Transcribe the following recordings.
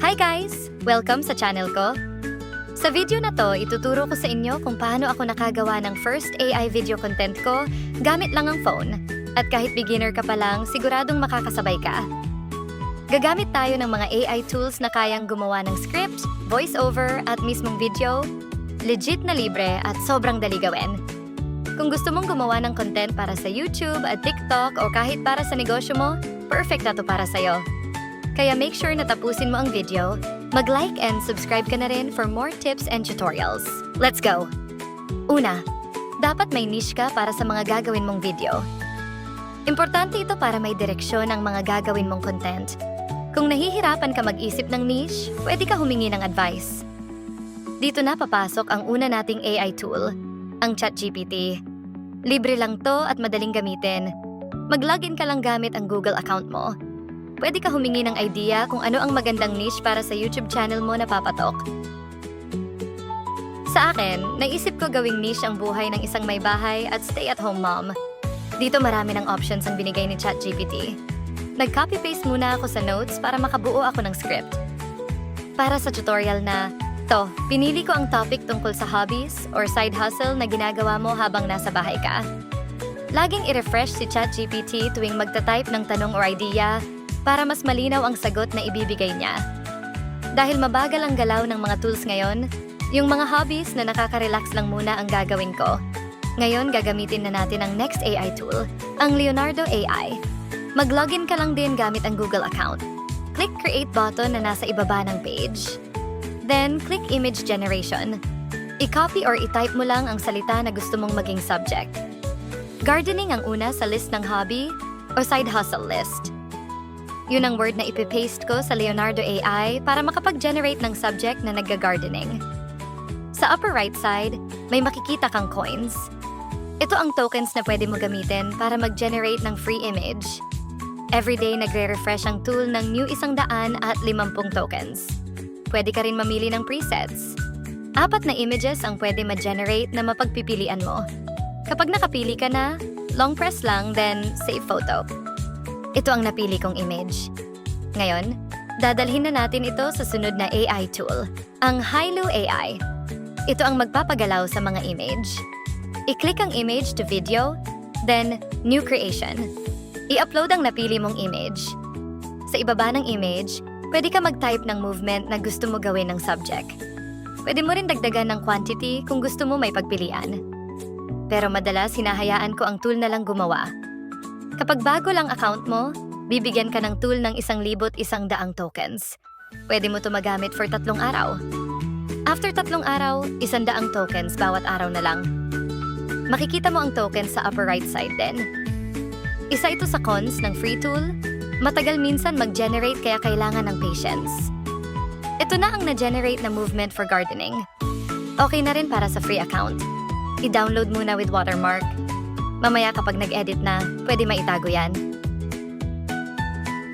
Hi guys! Welcome sa channel ko. Sa video na to, ituturo ko sa inyo kung paano ako nakagawa ng first AI video content ko gamit lang ang phone. At kahit beginner ka pa lang, siguradong makakasabay ka. Gagamit tayo ng mga AI tools na kayang gumawa ng script, voiceover at mismong video. Legit na libre at sobrang dali gawin. Kung gusto mong gumawa ng content para sa YouTube at TikTok o kahit para sa negosyo mo, perfect na to para sa'yo. Kaya make sure na tapusin mo ang video, mag-like and subscribe ka na rin for more tips and tutorials. Let's go! Una, dapat may niche ka para sa mga gagawin mong video. Importante ito para may direksyon ang mga gagawin mong content. Kung nahihirapan ka mag-isip ng niche, pwede ka humingi ng advice. Dito na papasok ang una nating AI tool, ang ChatGPT. Libre lang to at madaling gamitin. Mag-login ka lang gamit ang Google account mo. Pwede ka humingi ng idea kung ano ang magandang niche para sa YouTube channel mo na papatok. Sa akin, naisip ko gawing niche ang buhay ng isang may bahay at stay-at-home mom. Dito marami ng options ang binigay ni ChatGPT. Nag-copy-paste muna ako sa notes para makabuo ako ng script. Para sa tutorial na, to, pinili ko ang topic tungkol sa hobbies or side hustle na ginagawa mo habang nasa bahay ka. Laging i-refresh si ChatGPT tuwing magta-type ng tanong or idea para mas malinaw ang sagot na ibibigay niya. Dahil mabagal ang galaw ng mga tools ngayon, yung mga hobbies na nakaka-relax lang muna ang gagawin ko. Ngayon, gagamitin na natin ang next AI tool, ang Leonardo AI. Mag-login ka lang din gamit ang Google account. Click Create button na nasa ibaba ng page. Then, click Image Generation. I-copy or i-type mo lang ang salita na gusto mong maging subject. Gardening ang una sa list ng hobby o side hustle list. Yun ang word na ipipaste ko sa Leonardo AI para makapag-generate ng subject na nagga-gardening. Sa upper right side, may makikita kang coins. Ito ang tokens na pwede mo gamitin para mag-generate ng free image. Everyday nagre-refresh ang tool ng new isang daan at limampung tokens. Pwede ka rin mamili ng presets. Apat na images ang pwede ma-generate na mapagpipilian mo. Kapag nakapili ka na, long press lang, then save photo. Ito ang napili kong image. Ngayon, dadalhin na natin ito sa sunod na AI tool, ang Hailu AI. Ito ang magpapagalaw sa mga image. I-click ang image to video, then New Creation. I-upload ang napili mong image. Sa ibaba ng image, pwede ka mag-type ng movement na gusto mo gawin ng subject. Pwede mo rin dagdagan ng quantity kung gusto mo may pagpilian. Pero madalas hinahayaan ko ang tool na lang gumawa. Kapag bago lang account mo, bibigyan ka ng tool ng isang libot isang daang tokens. Pwede mo ito magamit for tatlong araw. After tatlong araw, isang daang tokens bawat araw na lang. Makikita mo ang tokens sa upper right side din. Isa ito sa cons ng free tool. Matagal minsan mag-generate kaya kailangan ng patience. Ito na ang na-generate na movement for gardening. Okay na rin para sa free account. I-download muna with watermark. Mamaya kapag nag-edit na, pwede maitago yan.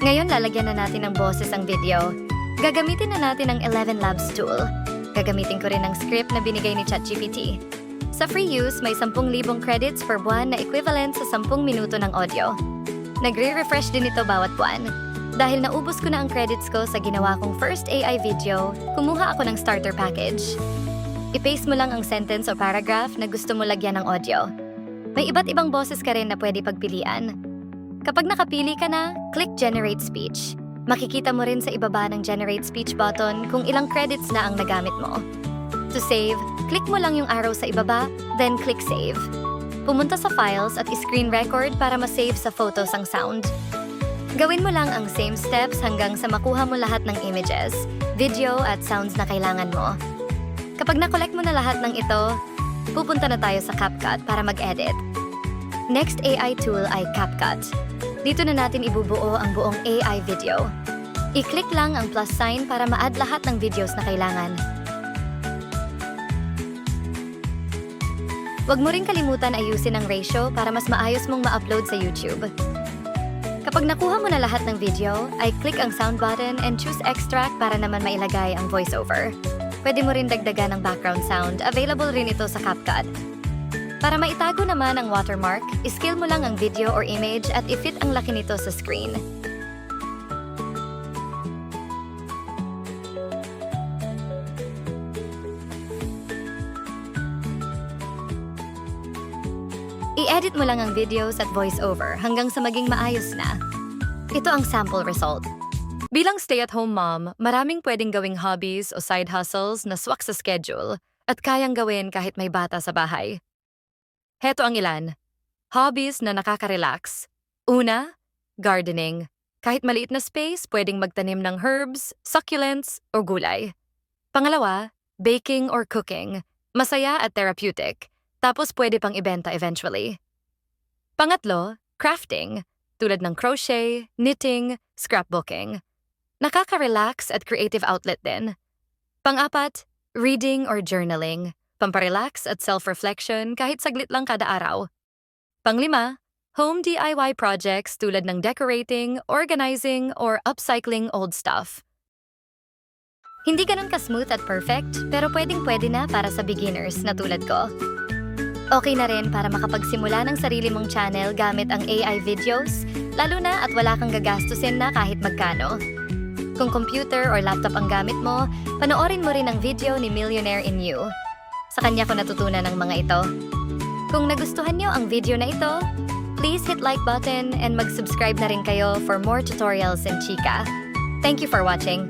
Ngayon lalagyan na natin ng boses ang video. Gagamitin na natin ang 11 Labs tool. Gagamitin ko rin ang script na binigay ni ChatGPT. Sa free use, may 10,000 credits per buwan na equivalent sa 10 minuto ng audio. Nagre-refresh din ito bawat buwan. Dahil naubos ko na ang credits ko sa ginawa kong first AI video, kumuha ako ng starter package. I-paste mo lang ang sentence o paragraph na gusto mo lagyan ng audio. May iba't ibang boses ka rin na pwede pagpilian. Kapag nakapili ka na, click Generate Speech. Makikita mo rin sa ibaba ng Generate Speech button kung ilang credits na ang nagamit mo. To save, click mo lang yung arrow sa ibaba, then click Save. Pumunta sa Files at screen record para ma-save sa photos ang sound. Gawin mo lang ang same steps hanggang sa makuha mo lahat ng images, video at sounds na kailangan mo. Kapag na-collect mo na lahat ng ito, pupunta na tayo sa CapCut para mag-edit. Next AI tool ay CapCut. Dito na natin ibubuo ang buong AI video. I-click lang ang plus sign para ma-add lahat ng videos na kailangan. Huwag mo rin kalimutan ayusin ang ratio para mas maayos mong ma-upload sa YouTube. Kapag nakuha mo na lahat ng video, ay click ang sound button and choose extract para naman mailagay ang voiceover. Pwede mo rin dagdagan ng background sound. Available rin ito sa CapCut. Para maitago naman ang watermark, iscale mo lang ang video or image at ifit ang laki nito sa screen. I-edit mo lang ang videos at voiceover hanggang sa maging maayos na. Ito ang sample result. Bilang stay-at-home mom, maraming pwedeng gawing hobbies o side hustles na swak sa schedule at kayang gawin kahit may bata sa bahay. Heto ang ilan. Hobbies na nakaka-relax. Una, gardening. Kahit maliit na space, pwedeng magtanim ng herbs, succulents, o gulay. Pangalawa, baking or cooking. Masaya at therapeutic. Tapos pwede pang ibenta eventually. Pangatlo, crafting. Tulad ng crochet, knitting, scrapbooking. Nakaka-relax at creative outlet din. Pang-apat, reading or journaling. Pamparelax at self-reflection kahit saglit lang kada araw. Panglima, home DIY projects tulad ng decorating, organizing, or upcycling old stuff. Hindi ganun ka-smooth at perfect, pero pwedeng-pwede na para sa beginners na tulad ko. Okay na rin para makapagsimula ng sarili mong channel gamit ang AI videos, lalo na at wala kang gagastusin na kahit magkano. Kung computer or laptop ang gamit mo, panoorin mo rin ang video ni Millionaire in You. Sa kanya ko natutunan ang mga ito. Kung nagustuhan niyo ang video na ito, please hit like button and mag-subscribe na rin kayo for more tutorials in Chika. Thank you for watching.